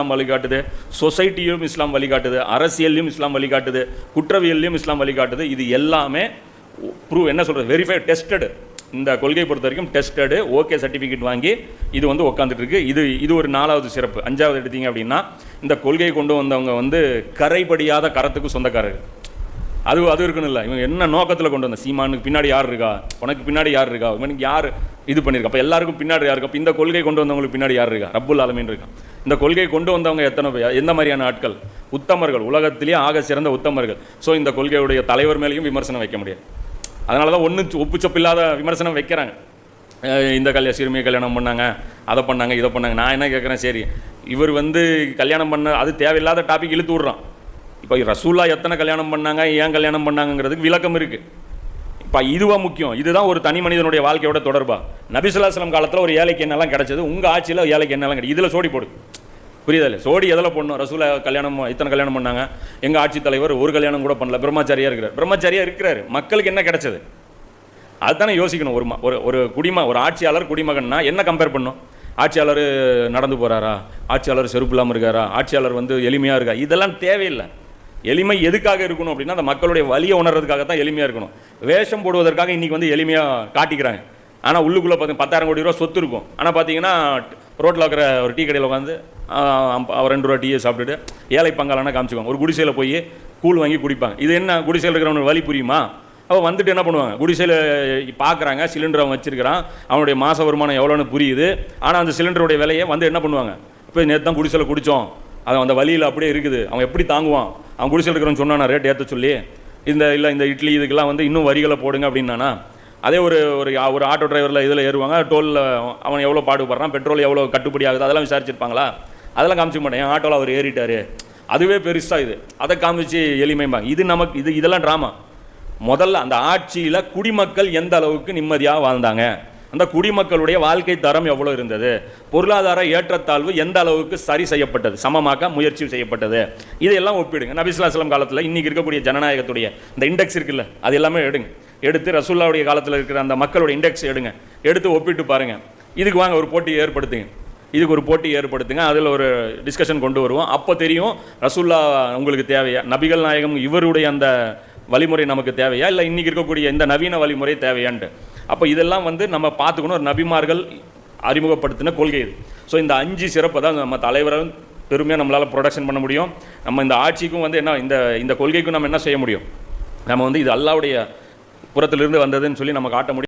இஸ்லாம் வழிகாட்டுது. சொசைட்டியும் இஸ்லாம் வழிகாட்டுது. அரசியல்லையும் இஸ்லாம் வழிகாட்டுது. குற்றவியல்லையும் இஸ்லாம் வழிகாட்டுது. இது எல்லாமே ப்ரூவ் என்ன சொல்கிறது வெரிஃபை டெஸ்டடு இந்த கொள்கை பொறுத்த வரைக்கும் டெஸ்டடு ஓகே சர்டிஃபிகேட் வாங்கி இது வந்து உட்காந்துட்டு இருக்கு. இது இது ஒரு நாலாவது சிறப்பு. அஞ்சாவது எடுத்தீங்க அப்படின்னா இந்த கொள்கையை கொண்டு வந்தவங்க வந்து கரைபடியாத கரத்துக்கு சொந்தக்காரர். அது அது இருக்குன்னு இல்லை. இவங்க என்ன நோக்கத்தில் கொண்டு வந்த? சீமானுக்கு பின்னாடி யார் இருக்கா? உனக்கு பின்னாடி யார் இருக்கா? இவனுக்கு யார் இது பண்ணியிருக்கா? அப்போ எல்லாருக்கும் பின்னாடி யார் இருக்கா? இப்போ இந்த கொள்கை கொண்டு வந்தவங்களுக்கு பின்னாடி யார் இருக்கா? ரப்புல் ஆலமின் இருக்கான் இந்த கொள்கை கொண்டு வந்தவங்க எத்தனை பேர்? எந்த மாதிரியான ஆட்கள்? உத்தமர்கள். உலகத்திலேயே ஆக சிறந்த உத்தமர்கள். ஸோ இந்த கொள்கையுடைய தலைவர் மேலேயும் விமர்சனம் வைக்க முடியாது. அதனால தான் ஒன்றும் ஒப்புச்சப்பில்லாத விமர்சனம் வைக்கிறாங்க. இந்த கல்யாண சிறுமியை கல்யாணம் பண்ணாங்க அதை பண்ணாங்க இதை பண்ணாங்க. நான் என்ன கேட்குறேன் சரி. இவர் வந்து கல்யாணம் பண்ண அது தேவையில்லாத டாபிக் இழுத்து விட்றான். இப்போ ரசூல்லா எத்தனை கல்யாணம் பண்ணாங்க ஏன் கல்யாணம் பண்ணாங்கங்கிறதுக்கு விளக்கம் இருக்குது இப்போ இதுவாக முக்கியம். இதுதான் ஒரு தனி மனிதனுடைய வாழ்க்கையோட தொடர்பா. நபிசுல்லாஸ்லம் காலத்தில் ஒரு ஏழைக்கு என்னெல்லாம் கிடச்சது உங்கள் ஆட்சியில் ஏழைக்கு என்னெல்லாம் கிடைக்கும் இதில் சோடி போடு. புரியுதா இல்லை சோடி எதில் போடணும்? ரசூலா கல்யாணம் இத்தனை கல்யாணம் பண்ணாங்க. எங்கள் ஆட்சித் தலைவர் ஒரு கல்யாணம் கூட பண்ணல. பிரம்மச்சாரியாக இருக்கிறார். பிரம்மச்சாரியாக இருக்கிறார். மக்களுக்கு என்ன கிடைச்சது? அதுதானே யோசிக்கணும். ஒரு ஒரு ஒரு குடிம ஒரு ஆட்சியாளர் குடிமகன்னா என்ன கம்பேர் பண்ணும்? ஆட்சியாளர் நடந்து போகிறாரா ஆட்சியாளர் செருப்பு இல்லாமல் இருக்காரா? ஆட்சியாளர் வந்து எளிமையாக இருக்கா? இதெல்லாம் தேவையில்லை. எளிமை எதுக்காக இருக்கணும் அப்படின்னா அந்த மக்களுடைய வலியை உணர்றதுக்காக தான் எளிமையாக இருக்கணும். வேஷம் போடுவதற்காக இன்றைக்கி வந்து எளிமையாக காட்டிக்கிறாங்க. ஆனால் உள்ளுக்குள்ளே பார்த்து பத்தாயிரம் கோடி ரூபா சொத்து இருக்கும். ஆனால் பார்த்தீங்கன்னா ரோட்டில் இருக்கிற ஒரு டீ கடையில் உட்காந்து ரெண்டு ரூபா டீயை சாப்பிட்டுட்டு ஏழை பங்காளனா காமிச்சுக்குவாங்க. ஒரு குடிசையில் போய் கூழ் வாங்கி குடிப்பாங்க. இது என்ன? குடிசையில் இருக்கிறவனுக்கு வழி புரியுமா? அவன் வந்துட்டு என்ன பண்ணுவாங்க? குடிசையில் பார்க்குறாங்க சிலிண்டர் அவன் வச்சிருக்கிறான். அவனுடைய மாத வருமானம் எவ்வளோன்னு புரியுது. ஆனால் அந்த சிலிண்டருடைய விலையை வந்து என்ன பண்ணுவாங்க? இப்போ நேற்று தான் குடிசையில் குடித்தோம் அவன் அந்த வழியில் அப்படியே இருக்குது. அவன் எப்படி தாங்குவான்? அவன் குடிசை இருக்கிறவன் சொன்னான் ரேட் ஏற்ற சொல்லி இந்த இல்லை இந்த இட்லி இதுக்கெல்லாம் வந்து இன்னும் வரிகளை போடுங்க அப்படின்னானா அதே ஒரு ஒரு ஒரு ஆட்டோ டிரைவரில் இதில் ஏறுவாங்க டோலில் அவன் எவ்வளோ பாடுபடுறான் பெட்ரோல் எவ்வளோ கட்டுப்படி ஆகுது அதெல்லாம் விசாரிச்சிருப்பாங்களா? அதெல்லாம் காமிச்சிக்க மாட்டேன். என் ஆட்டோவில் அவர் ஏறிட்டாரு. அதுவே பெருசாக இது. அதை காமிச்சு எளிமைம்பாங்க. இது நமக்கு இது இதெல்லாம் ட்ராமா முதல்ல அந்த ஆட்சியில் குடிமக்கள் எந்த அளவுக்கு நிம்மதியாக வாழ்ந்தாங்க? அந்த குடிமக்களுடைய வாழ்க்கை தரம் எவ்வளோ இருந்தது? பொருளாதார ஏற்றத்தாழ்வு எந்த அளவுக்கு சரி செய்யப்பட்டது? சமமாக்க முயற்சி செய்யப்பட்டது. இதையெல்லாம் ஒப்பிடுங்க. நபிஸ்லாஸ்லாம் காலத்தில் இன்றைக்கி இருக்கக்கூடிய ஜனநாயகத்துடைய இந்த இண்டெக்ஸ் இருக்குல்ல அது எல்லாமே எடுங்க. எடுத்து ரசூல்லாவுடைய காலத்தில் இருக்கிற அந்த மக்களுடைய இண்டெக்ஸ் எடுங்க. எடுத்து ஒப்பிட்டு பாருங்கள் இதுக்கு வாங்க ஒரு போட்டி ஏற்படுத்துங்க. இதுக்கு ஒரு போட்டி ஏற்படுத்துங்க. அதில் ஒரு டிஸ்கஷன் கொண்டு வருவோம். அப்போ தெரியும் ரசூல்லா உங்களுக்கு தேவையா? நபிகள் நாயகம் இவருடைய அந்த வழிமுறை நமக்கு தேவையா? இல்லை இன்றைக்கி இருக்கக்கூடிய இந்த நவீன வழிமுறை தேவையான்ட்டு. அப்போ இதெல்லாம் வந்து நம்ம பார்த்துக்கணும். ஒரு நபிமார்கள் அறிமுகப்படுத்தின கொள்கை இது. ஸோ இந்த அஞ்சு சிறப்பை தான் நம்ம தலைவரும் பெருமையாக நம்மளால் ப்ரொடக்ஷன் பண்ண முடியும். நம்ம இந்த ஆட்சிக்கும் வந்து என்ன இந்த இந்த கொள்கைக்கும் நம்ம என்ன செய்ய முடியும்? நம்ம வந்து இது அல்லாவுடைய புறத்திலிருந்து வந்ததுன்னு சொல்லி நம்ம காட்ட முடியும்.